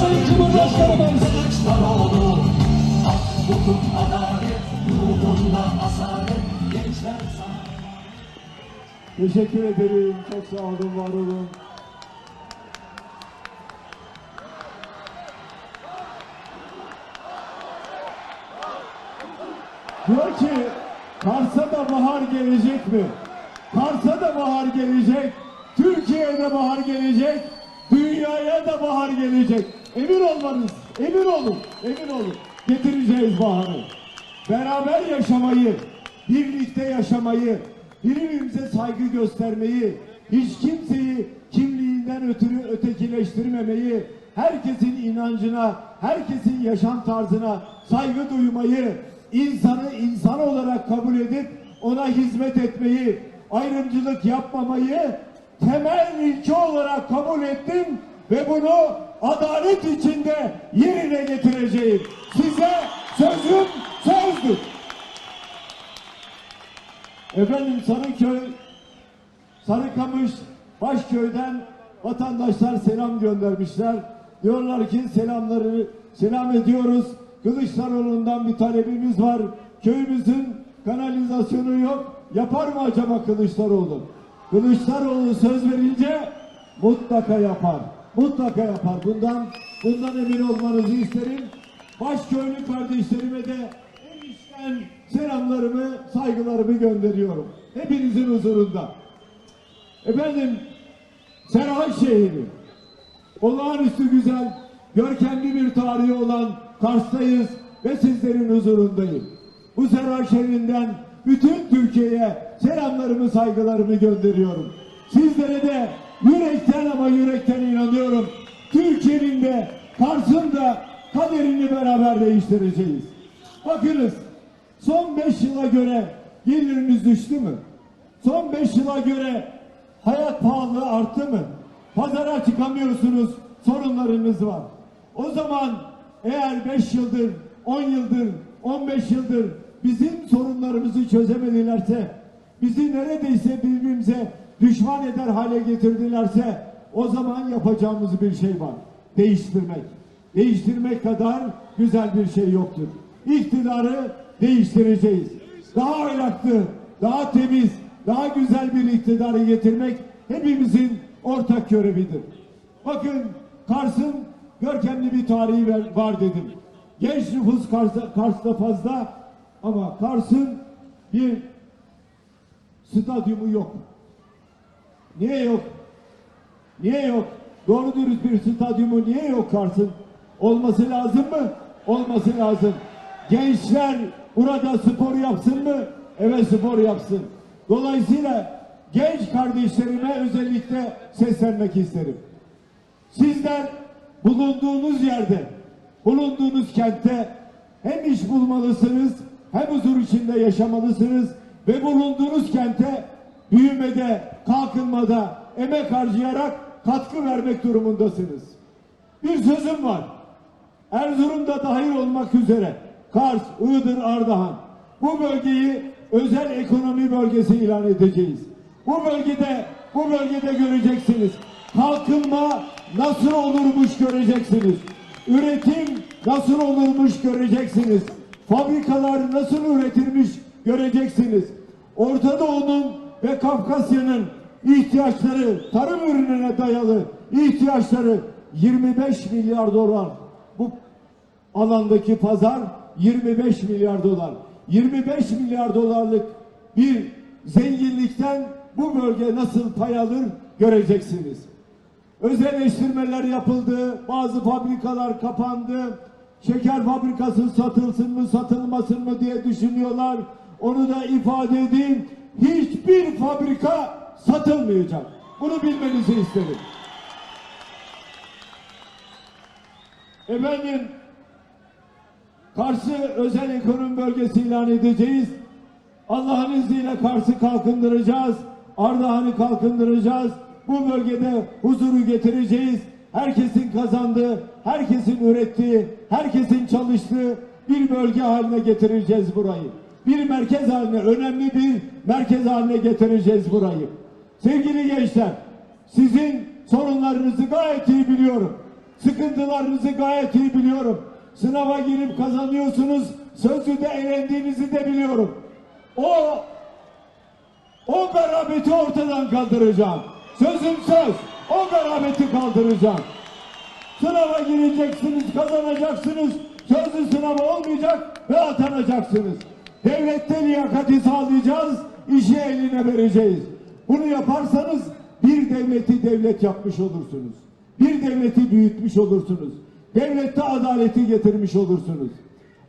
Sayın Cumhurbaşkanımız. Kılıçdaroğlu Hak, hukuk, adalet Ruhunda asalet Gençler Teşekkür ederim. Çok sağ olun, var olun. Diyor ki Kars'a da bahar gelecek mi? Kars'a da bahar gelecek. Türkiye'de bahar gelecek. Dünyaya da bahar gelecek. Emin olmanız, emin olun, emin olun. Getireceğiz baharı. Beraber yaşamayı, birlikte yaşamayı, birbirimize saygı göstermeyi, hiç kimseyi kimliğinden ötürü ötekileştirmemeyi, herkesin inancına, herkesin yaşam tarzına saygı duymayı, insanı insan olarak kabul edip ona hizmet etmeyi, ayrımcılık yapmamayı temel ilke olarak kabul ettim ve bunu adalet içinde yerine getireceğim. Size sözüm sözdür. Efendim Sarıköy, Sarıkamış, Başköy'den vatandaşlar selam göndermişler. Diyorlar ki selamları selam ediyoruz. Kılıçdaroğlu'ndan bir talebimiz var. Köyümüzün kanalizasyonu yok. Yapar mı acaba Kılıçdaroğlu? Kılıçdaroğlu söz verince mutlaka yapar. Mutlaka yapar. Bundan bundan emin olmanızı isterim. Başköylü kardeşlerime de en içten selamlarımı, saygılarımı gönderiyorum. Hepinizin huzurunda. Efendim, Serhay şehri. Olağanüstü güzel, görkemli bir tarihi olan Kars'tayız ve sizlerin huzurundayım. Bu Serhay şehrinden bütün Türkiye'ye selamlarımı, saygılarımı gönderiyorum. Sizlere de yürekten ama yürekten inanıyorum. Türkiye'nin de Kars'ın kaderini beraber değiştireceğiz. Bakınız, son beş yıla göre geliriniz düştü mü? Son beş yıla göre hayat pahalılığı arttı mı? Pazara çıkamıyorsunuz, sorunlarınız var. O zaman eğer 5 yıldır, 10 yıldır, 15 yıldır bizim sorunlarımızı çözemedilerse, bizi neredeyse birbirimize düşman eder hale getirdilerse o zaman yapacağımız bir şey var. Değiştirmek. Değiştirmek kadar güzel bir şey yoktur. İktidarı değiştireceğiz. Daha ahlaklı, daha temiz, daha güzel bir iktidarı getirmek hepimizin ortak görevidir. Bakın Kars'ın görkemli bir tarihi var dedim. Genç nüfus Kars'ta, Kars'ta fazla ama Kars'ın bir stadyumu yok. Niye yok? Niye yok? Doğru dürüst bir stadyumu niye yok Kars'ın? Olması lazım mı? Olması lazım. Gençler burada spor yapsın mı? Evet spor yapsın. Dolayısıyla genç kardeşlerime özellikle seslenmek isterim. Sizler bulunduğunuz yerde, bulunduğunuz kentte hem iş bulmalısınız, hem huzur içinde yaşamalısınız ve bulunduğunuz kente büyümede, kalkınmada emek harcayarak katkı vermek durumundasınız. Bir sözüm var. Erzurum'da dahil olmak üzere Kars, Iğdır, Ardahan bu bölgeyi özel ekonomi bölgesi ilan edeceğiz. Bu bölgede bu bölgede göreceksiniz. Kalkınma nasıl olurmuş göreceksiniz. Üretim nasıl olurmuş göreceksiniz. Fabrikalar nasıl üretilmiş göreceksiniz. Orta Doğu'nun ve Kafkasya'nın ihtiyaçları, tarım ürününe dayalı ihtiyaçları 25 milyar dolar. Bu alandaki pazar 25 milyar dolar. 25 milyar dolarlık bir zenginlikten bu bölge nasıl pay alır göreceksiniz. Özelleştirmeler yapıldı, bazı fabrikalar kapandı. Şeker fabrikası satılsın mı satılmasın mı diye düşünüyorlar. Onu da ifade edeyim. Hiçbir fabrika satılmayacak. Bunu bilmenizi isterim. Efendim Kars'ı özel ekonomi bölgesi ilan edeceğiz. Allah'ın izniyle Kars'ı kalkındıracağız. Ardahan'ı kalkındıracağız. Bu bölgede huzuru getireceğiz. Herkesin kazandığı, herkesin ürettiği, herkesin çalıştığı bir bölge haline getireceğiz burayı. Bir merkez haline, önemli bir merkez haline getireceğiz burayı. Sevgili gençler, sizin sorunlarınızı gayet iyi biliyorum. Sıkıntılarınızı gayet iyi biliyorum. Sınava girip kazanıyorsunuz. Sözlüde eğlendiğinizi de biliyorum. O o garabeti ortadan kaldıracağım. Sözüm söz. O garabeti kaldıracağım. Sınava gireceksiniz, kazanacaksınız. Sözlü sınav olmayacak ve atanacaksınız. Devlette liyakati sağlayacağız, işi eline vereceğiz. Bunu yaparsanız bir devleti devlet yapmış olursunuz. Bir devleti büyütmüş olursunuz. Devlette adaleti getirmiş olursunuz.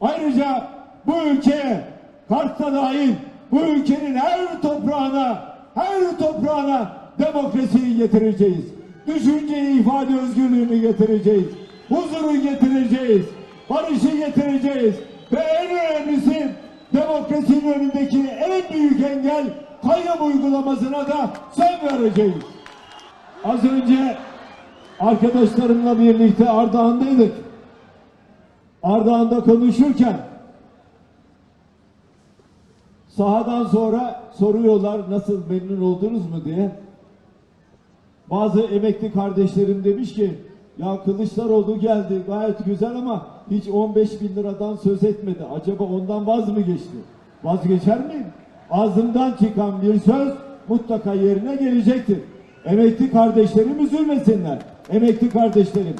Ayrıca bu ülkeye Kars'ta dahil bu ülkenin her toprağına her toprağına demokrasiyi getireceğiz. Düşünceyi ifade özgürlüğünü getireceğiz. Huzuru getireceğiz. Barışı getireceğiz. Ve en önemlisi demokrasinin önündeki en büyük engel kayyum uygulamasına da son vereceğiz. Az önce arkadaşlarımla birlikte Ardahan'daydık. Ardahan'da konuşurken sahadan sonra soruyorlar nasıl memnun oldunuz mu diye. Bazı emekli kardeşlerim demiş ki ya Kılıçdaroğlu geldi gayet güzel ama hiç 15 bin liradan söz etmedi. Acaba ondan vaz mı geçti? Vazgeçer miyim? Ağzımdan çıkan bir söz mutlaka yerine gelecektir. Emekli kardeşlerim üzülmesinler. Emekli kardeşlerim.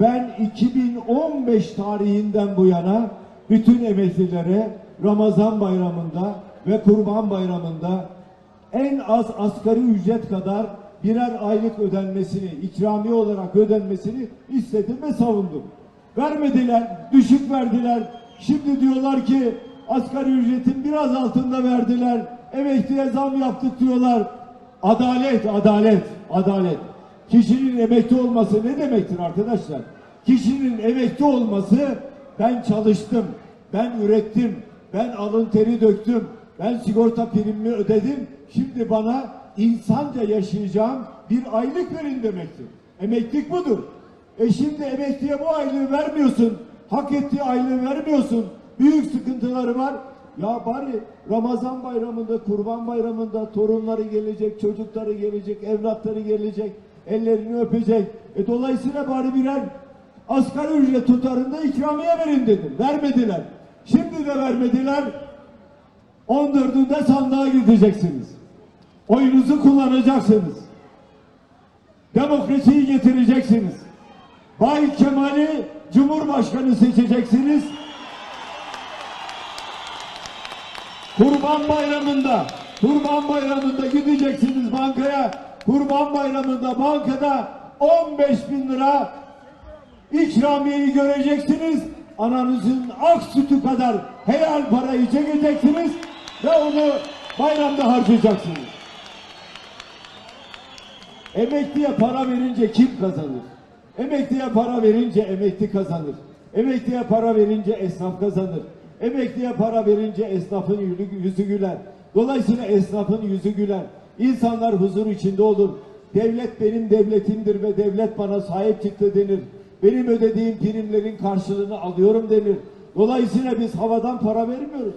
Ben 2015 tarihinden bu yana bütün emeklilere Ramazan bayramında ve Kurban bayramında en az asgari ücret kadar birer aylık ödenmesini, ikramiye olarak ödenmesini istedim ve savundum. Vermediler, düşük verdiler. Şimdi diyorlar ki asgari ücretin biraz altında verdiler. Emekliye zam yaptık diyorlar. Adalet, adalet, adalet. Kişinin emekli olması ne demektir arkadaşlar? Kişinin emekli olması ben çalıştım, ben ürettim, ben alın teri döktüm, ben sigorta primimi ödedim. Şimdi bana insanca yaşayacağım bir aylık verin demektir. Emeklilik budur. E şimdi emekliye bu aylığı vermiyorsun, hak ettiği aylığı vermiyorsun. Büyük sıkıntıları var. Ya bari Ramazan bayramında, Kurban bayramında torunları gelecek, çocukları gelecek, evlatları gelecek, ellerini öpecek. E dolayısıyla bari birer asgari ücret tutarında ikramiye verin dedim. Vermediler. Şimdi de vermediler. 14'ünde sandığa gideceksiniz. Oyunuzu kullanacaksınız. Demokrasiyi getireceksiniz. Bay Kemal'i Cumhurbaşkanı seçeceksiniz. Kurban Bayramı'nda, Kurban Bayramı'nda gideceksiniz bankaya. Kurban Bayramı'nda bankada 15 bin lira ikramiyeyi göreceksiniz. Ananızın ak sütü kadar helal parayı çekeceksiniz ve onu bayramda harcayacaksınız. Emekliye para verince kim kazanır? Emekliye para verince emekli kazanır. Emekliye para verince esnaf kazanır. Emekliye para verince esnafın yüzü- güler. Dolayısıyla esnafın yüzü güler. İnsanlar huzur içinde olur. Devlet benim devletimdir ve devlet bana sahip çıktı denir. Benim ödediğim primlerin karşılığını alıyorum denir. Dolayısıyla biz havadan para vermiyoruz.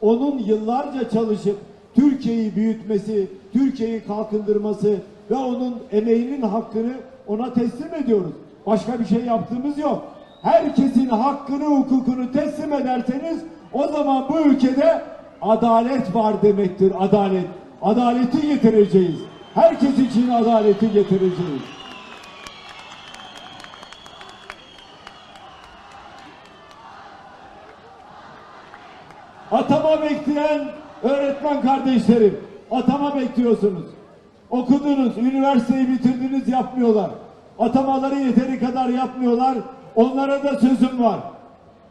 Onun yıllarca çalışıp Türkiye'yi büyütmesi, Türkiye'yi kalkındırması ve onun emeğinin hakkını ona teslim ediyoruz. Başka bir şey yaptığımız yok. Herkesin hakkını, hukukunu teslim ederseniz o zaman bu ülkede adalet var demektir. Adalet. Adaleti getireceğiz. Herkes için adaleti getireceğiz. Atama bekleyen öğretmen kardeşlerim, atama bekliyorsunuz. Okudunuz, üniversiteyi bitirdiniz yapmıyorlar. Atamaları yeteri kadar yapmıyorlar. Onlara da sözüm var.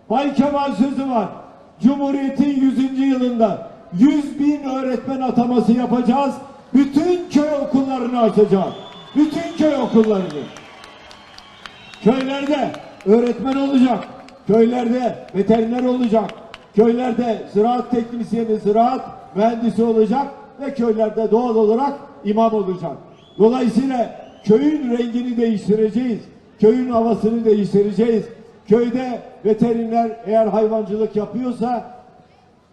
Bay Kemal sözü var. Cumhuriyetin 100. yılında 100 bin öğretmen ataması yapacağız. Bütün köy okullarını açacağız. Bütün köy okullarını. Köylerde öğretmen olacak. Köylerde veteriner olacak. Köylerde ziraat teknisyeni, ziraat mühendisi olacak ve köylerde doğal olarak imam olacak. Dolayısıyla köyün rengini değiştireceğiz. Köyün havasını değiştireceğiz. Köyde veteriner eğer hayvancılık yapıyorsa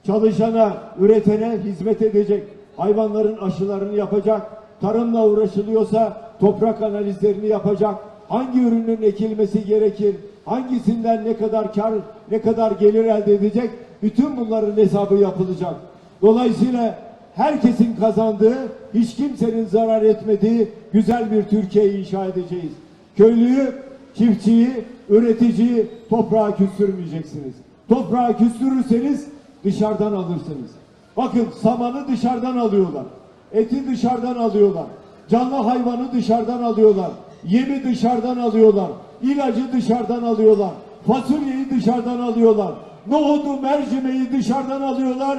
çalışana, üretene hizmet edecek. Hayvanların aşılarını yapacak. Tarımla uğraşılıyorsa toprak analizlerini yapacak. hangi ürünün ekilmesi gerekir, hangisinden ne kadar kar, ne kadar gelir elde edecek, bütün bunların hesabı yapılacak. Dolayısıyla herkesin kazandığı, hiç kimsenin zarar etmediği güzel bir Türkiye inşa edeceğiz. Köylüyü, çiftçiyi, üreticiyi toprağa küstürmeyeceksiniz. Toprağa küstürürseniz dışarıdan alırsınız. Bakın samanı dışarıdan alıyorlar. Eti dışarıdan alıyorlar. Canlı hayvanı dışarıdan alıyorlar. Yemi dışarıdan alıyorlar. ilacı dışarıdan alıyorlar. Fasulyeyi dışarıdan alıyorlar. Nohudu, mercimeği dışarıdan alıyorlar.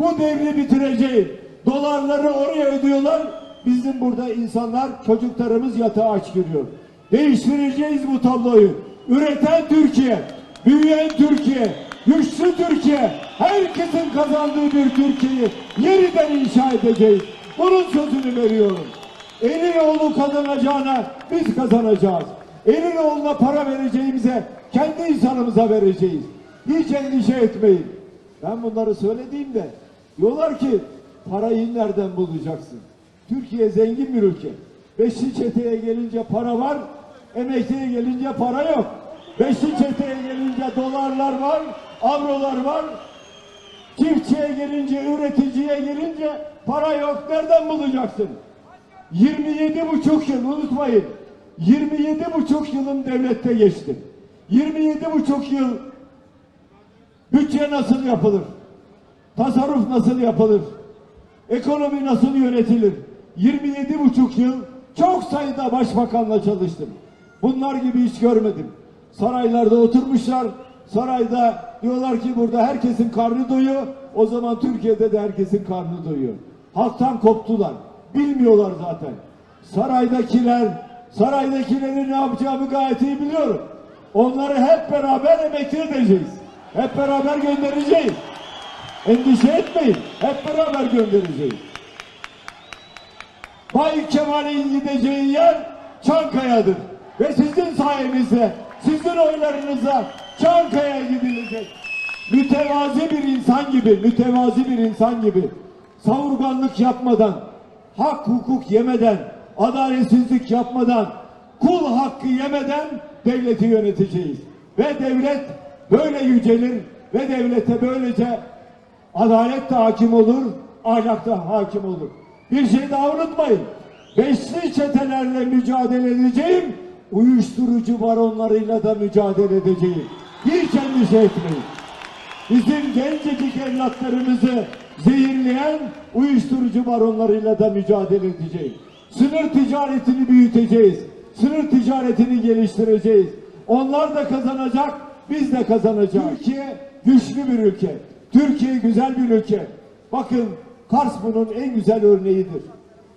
Bu devri bitireceğim. Dolarları oraya ödüyorlar. Bizim burada insanlar, çocuklarımız yatağa aç giriyor. Değiştireceğiz bu tabloyu. Üreten Türkiye, büyüyen Türkiye, güçlü Türkiye, herkesin kazandığı bir Türkiye'yi yeniden inşa edeceğiz. Bunun sözünü veriyorum. Elin oğlu kazanacağına biz kazanacağız. Elin oğluna para vereceğimize kendi insanımıza vereceğiz. Hiç endişe etmeyin. Ben bunları söylediğimde diyorlar ki parayı nereden bulacaksın? Türkiye zengin bir ülke. Beşli çeteye gelince para var, emekliye gelince para yok. Beşli çeteye gelince dolarlar var, avrolar var. Çiftçiye gelince, üreticiye gelince para yok. Nereden bulacaksın? 27 buçuk yıl unutmayın. 27 buçuk yılım devlette geçti. 27 buçuk yıl bütçe nasıl yapılır? Tasarruf nasıl yapılır? Ekonomi nasıl yönetilir? 27 buçuk yıl çok sayıda başbakanla çalıştım. Bunlar gibi hiç görmedim. Saraylarda oturmuşlar. Sarayda diyorlar ki burada herkesin karnı doyuyor. O zaman Türkiye'de de herkesin karnı doyuyor. Halktan koptular. Bilmiyorlar zaten. Saraydakiler, saraydakilerin ne yapacağımı gayet iyi biliyorum. Onları hep beraber emekli edeceğiz. Hep beraber göndereceğiz. Endişe etmeyin. Hep beraber göndereceğiz. Bay Kemal'in gideceği yer Çankaya'dır. Ve sizin sayenizde, sizin oylarınıza Çankaya'ya gidilecek. Mütevazi bir insan gibi, mütevazi bir insan gibi, savurganlık yapmadan, hak hukuk yemeden, adaletsizlik yapmadan, kul hakkı yemeden devleti yöneteceğiz. Ve devlet böyle yücelir ve devlete böylece adalet de hakim olur, ahlak da hakim olur. Bir şey daha unutmayın. Beşli çetelerle mücadele edeceğim, uyuşturucu baronlarıyla da mücadele edeceğim. Hiç endişe etmeyin. Bizim gencecik evlatlarımızı zehirleyen uyuşturucu baronlarıyla da mücadele edeceğiz. Sınır ticaretini büyüteceğiz. Sınır ticaretini geliştireceğiz. Onlar da kazanacak, biz de kazanacağız. Türkiye güçlü bir ülke. Türkiye güzel bir ülke. Bakın Kars bunun en güzel örneğidir.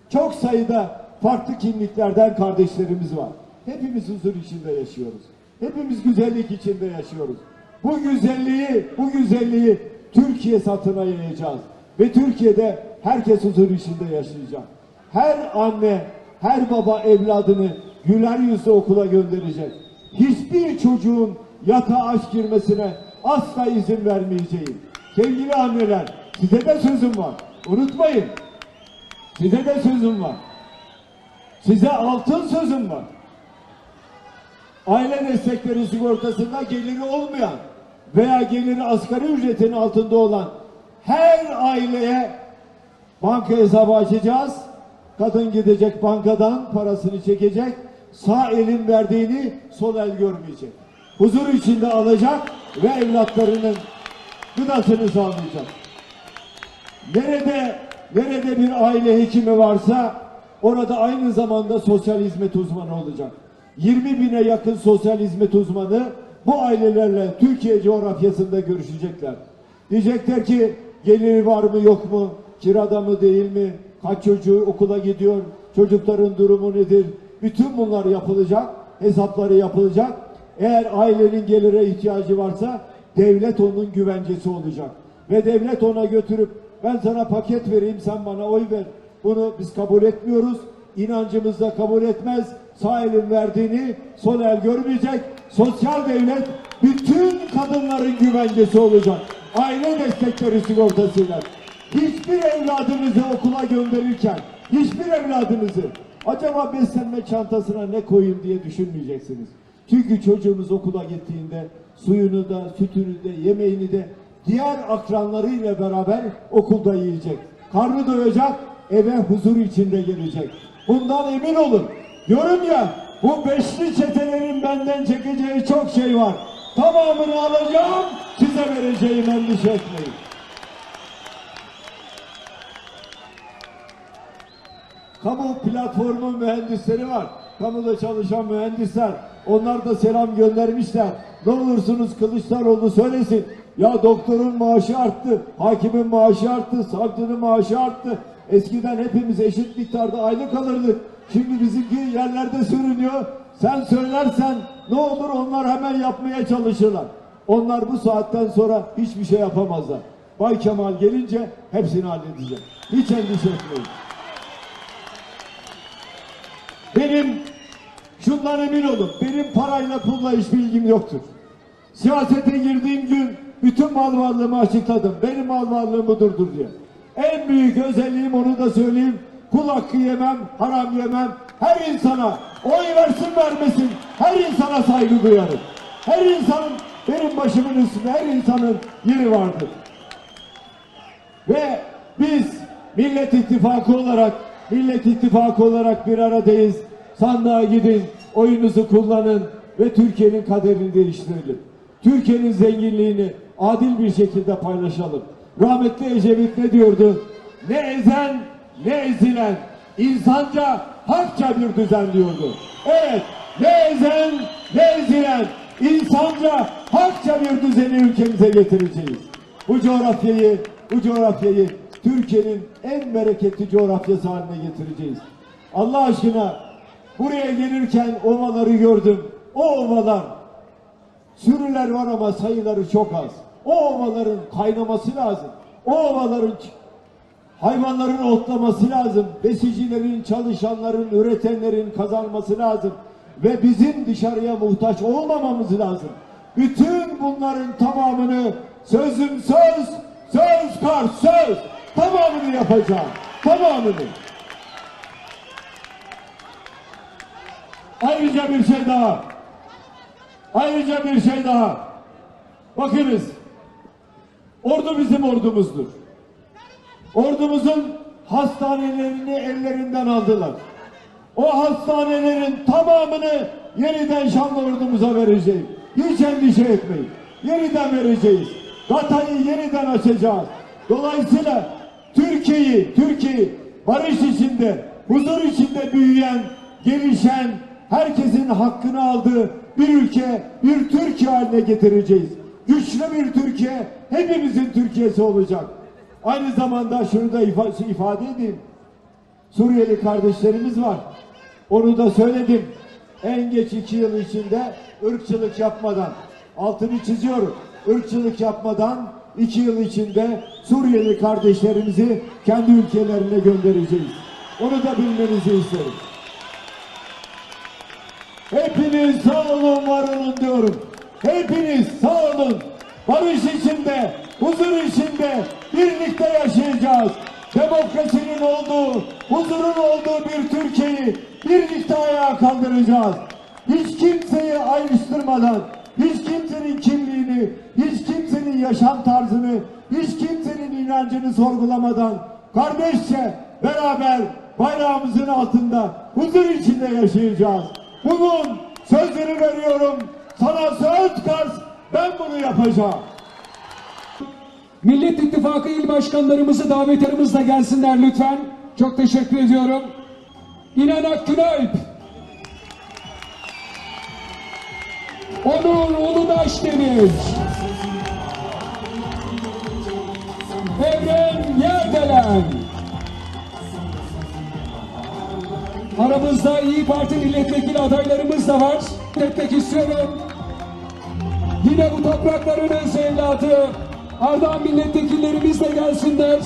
Çok sayıda farklı kimliklerden kardeşlerimiz var. Hepimiz huzur içinde yaşıyoruz. Hepimiz güzellik içinde yaşıyoruz. Bu güzelliği, bu güzelliği Türkiye satına yayacağız. Ve Türkiye'de herkes huzur içinde yaşayacak. Her anne, her baba evladını güler yüzle okula gönderecek. Hiçbir çocuğun yatağa aç girmesine asla izin vermeyeceğim. Sevgili anneler, size de sözüm var. Unutmayın. Size de sözüm var. Size altın sözüm var. Aile destekleri sigortasında geliri olmayan veya geliri asgari ücretin altında olan her aileye banka hesabı açacağız. Kadın gidecek bankadan parasını çekecek. Sağ elin verdiğini sol el görmeyecek. Huzur içinde alacak ve evlatlarının gıdasını sağlayacak. Nerede nerede bir aile hekimi varsa orada aynı zamanda sosyal hizmet uzmanı olacak. 20 bine yakın sosyal hizmet uzmanı bu ailelerle Türkiye coğrafyasında görüşecekler. Diyecekler ki geliri var mı yok mu, kirada mı değil mi, kaç çocuğu okula gidiyor, çocukların durumu nedir? Bütün bunlar yapılacak, hesapları yapılacak. Eğer ailenin gelire ihtiyacı varsa devlet onun güvencesi olacak. Ve devlet ona götürüp ben sana paket vereyim sen bana oy ver. Bunu biz kabul etmiyoruz. İnancımız da kabul etmez. Sağ elin verdiğini sol el görmeyecek. Sosyal devlet bütün kadınların güvencesi olacak. Aile destekleri sigortasıyla. Hiçbir evladınızı okula gönderirken, hiçbir evladınızı Acaba beslenme çantasına ne koyayım diye düşünmeyeceksiniz. Çünkü çocuğunuz okula gittiğinde suyunu da, sütünü de, yemeğini de diğer akranlarıyla beraber okulda yiyecek. Karnı doyacak, eve huzur içinde gelecek. Bundan emin olun. Diyorum ya, bu beşli çetelerin benden çekeceği çok şey var. Tamamını alacağım, size vereceğim endişe etmeyin. Kamu platformu mühendisleri var. Kamuda çalışan mühendisler. Onlar da selam göndermişler. Ne olursunuz Kılıçdaroğlu söylesin. Ya doktorun maaşı arttı, hakimin maaşı arttı, savcının maaşı arttı. Eskiden hepimiz eşit miktarda aylık alırdık. Şimdi bizimki yerlerde sürünüyor. Sen söylersen ne olur onlar hemen yapmaya çalışırlar. Onlar bu saatten sonra hiçbir şey yapamazlar. Bay Kemal gelince hepsini halledecek. Hiç endişe etmeyin. Benim şundan emin olun. Benim parayla pulla hiçbir ilgim yoktur. Siyasete girdiğim gün bütün mal varlığımı açıkladım. Benim mal varlığım budurdur diye. En büyük özelliğim onu da söyleyeyim. Kul hakkı yemem, haram yemem. Her insana oy versin vermesin. Her insana saygı duyarım. Her insanın benim başımın üstünde her insanın yeri vardır. Ve biz Millet İttifakı olarak Millet İttifakı olarak bir aradayız. Sandığa gidin, oyunuzu kullanın ve Türkiye'nin kaderini değiştirelim. Türkiye'nin zenginliğini adil bir şekilde paylaşalım. Rahmetli Ecevit ne diyordu? Ne ezen ne ezilen insanca hakça bir düzen diyordu. Evet, ne ezen ne ezilen insanca hakça bir düzeni ülkemize getireceğiz. Bu coğrafyayı, bu coğrafyayı Türkiye'nin en bereketli coğrafyası haline getireceğiz. Allah aşkına buraya gelirken ovaları gördüm. O ovalar sürüler var ama sayıları çok az. O ovaların kaynaması lazım. O ovaların hayvanların otlaması lazım. Besicilerin, çalışanların, üretenlerin kazanması lazım. Ve bizim dışarıya muhtaç olmamamız lazım. Bütün bunların tamamını sözüm söz, söz kar söz. Tamamını yapacağım. Tamamını. Ayrıca bir şey daha. Ayrıca bir şey daha. Bakınız. Ordu bizim ordumuzdur. Ordumuzun hastanelerini ellerinden aldılar. O hastanelerin tamamını yeniden Şanlı ordumuza vereceğiz. Hiç endişe etmeyin. Yeniden vereceğiz. Gatayı yeniden açacağız. Dolayısıyla Türkiye'yi, Türkiye'yi barış içinde, huzur içinde büyüyen, gelişen, herkesin hakkını aldığı bir ülke, bir Türkiye haline getireceğiz. Güçlü bir Türkiye, hepimizin Türkiye'si olacak. Aynı zamanda şunu da ifa- ifade edeyim. Suriyeli kardeşlerimiz var. Onu da söyledim. En geç iki yıl içinde ırkçılık yapmadan, altını çiziyorum, ırkçılık yapmadan iki yıl içinde Suriyeli kardeşlerimizi kendi ülkelerine göndereceğiz. Onu da bilmenizi isterim. Hepiniz sağ olun, var olun diyorum. Hepiniz sağ olun. Barış içinde, huzur içinde birlikte yaşayacağız. Demokrasinin olduğu, huzurun olduğu bir Türkiye'yi birlikte ayağa kaldıracağız. Hiç kimseyi ayrıştırmadan, hiç kimsenin kimliğini, hiç kimsenin yaşam tarzını, hiç kimsenin inancını sorgulamadan kardeşçe beraber bayrağımızın altında huzur içinde yaşayacağız. Bunun sözünü veriyorum. Sana söz Kars ben bunu yapacağım. Millet İttifakı il başkanlarımızı davetlerimizle gelsinler lütfen. Çok teşekkür ediyorum. İnan Akgünalp. Onur Uludaş Demir. Evren Yerdelen. Aramızda İyi Parti milletvekili adaylarımız da var. Etmek istiyorum. Yine bu toprakların öz evladı Ardahan milletvekillerimiz de gelsinler.